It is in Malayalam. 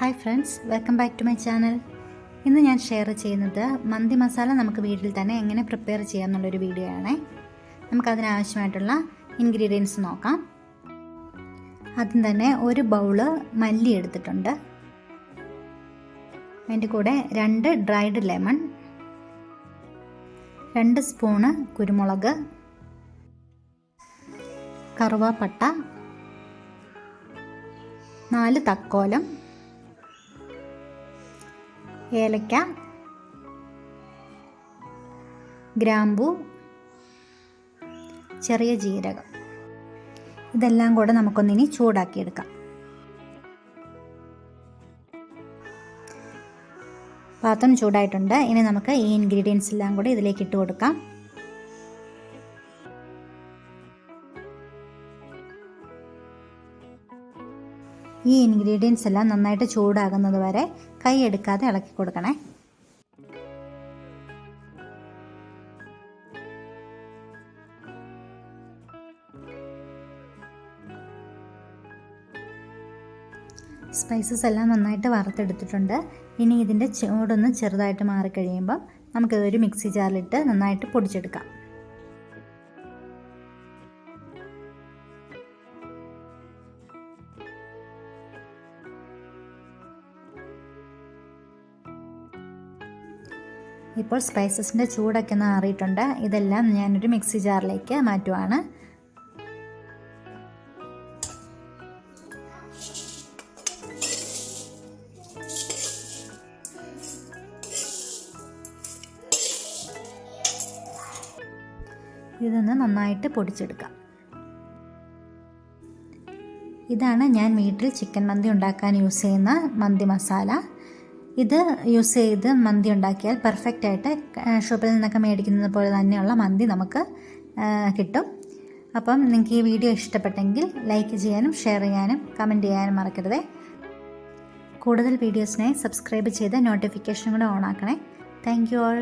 Hi friends welcome back to my channel ഇന്ന് ഞാൻ ഷെയർ ചെയ്യുന്നത് മന്തി മസാല നമുക്ക് വീട്ടിൽ തന്നെ എങ്ങനെ പ്രിപ്പയർ ചെയ്യാമെന്നുള്ളൊരു വീഡിയോ ആണേ. നമുക്കതിനാവശ്യമായിട്ടുള്ള ഇൻഗ്രീഡിയൻസ് നോക്കാം. ആദ്യം തന്നെ ഒരു ബൗൾ മല്ലി എടുത്തിട്ടുണ്ട്. അതിന്റെ കൂടെ രണ്ട് ഡ്രൈഡ് ലെമൺ രണ്ട് സ്പൂണ് കുരുമുളക് കറുവാപ്പട്ട നാല് തക്കോലം ഏലക്ക ഗ്രാമ്പു ചെറിയ ജീരകം. ഇതെല്ലാം കൂടെ നമുക്കൊന്നിനി ചൂടാക്കിയെടുക്കാം. പാത്രം ചൂടായിട്ടുണ്ട്. ഇനി നമുക്ക് ഈ ഇൻഗ്രീഡിയൻസ് എല്ലാം കൂടെ ഇതിലേക്ക് ഇട്ട് കൊടുക്കാം. ഈ ഇൻഗ്രീഡിയൻസ് എല്ലാം നന്നായിട്ട് ചൂടാകുന്നത് വരെ കൈ എടുക്കാതെ ഇളക്കി കൊടുക്കണേ. സ്പൈസസ് എല്ലാം നന്നായിട്ട് വറുത്തെടുത്തിട്ടുണ്ട്. ഇനി ഇതിന്റെ ചൂടൊന്ന് ചെറുതായിട്ട് മാറിക്കഴിയുമ്പോൾ നമുക്കിതൊരു മിക്സി ജാറിലിട്ട് നന്നായിട്ട് പൊടിച്ചെടുക്കാം. ഇപ്പോൾ സ്പൈസസിന്റെ ചൂടൊക്കെ ഒന്ന് മാറിയിട്ടുണ്ട് ഇതെല്ലാം ഞാനൊരു മിക്സി ജാറിലേക്ക് മാറ്റുവാണ്. ഇതൊന്ന് നന്നായിട്ട് പൊടിച്ചെടുക്കാം. ഇതാണ് ഞാൻ വീട്ടിൽ ചിക്കൻ മന്തി ഉണ്ടാക്കാൻ യൂസ് ചെയ്യുന്ന മന്തി മസാല. ഇത് യൂസ് ചെയ്ത് മന്തി ഉണ്ടാക്കിയാൽ പെർഫെക്റ്റ് ആയിട്ട് ഷോപ്പിൽ നിന്നൊക്കെ മേടിക്കുന്നത് പോലെ തന്നെയുള്ള മന്തി നമുക്ക് കിട്ടും. അപ്പം നിങ്ങൾക്ക് ഈ വീഡിയോ ഇഷ്ടപ്പെട്ടെങ്കിൽ ലൈക്ക് ചെയ്യാനും ഷെയർ ചെയ്യാനും കമന്റ് ചെയ്യാനും മറക്കരുതേ. കൂടുതൽ വീഡിയോസിനായി സബ്സ്ക്രൈബ് ചെയ്ത് നോട്ടിഫിക്കേഷൻ കൂടെ ഓൺ ആക്കണേ. Thank you all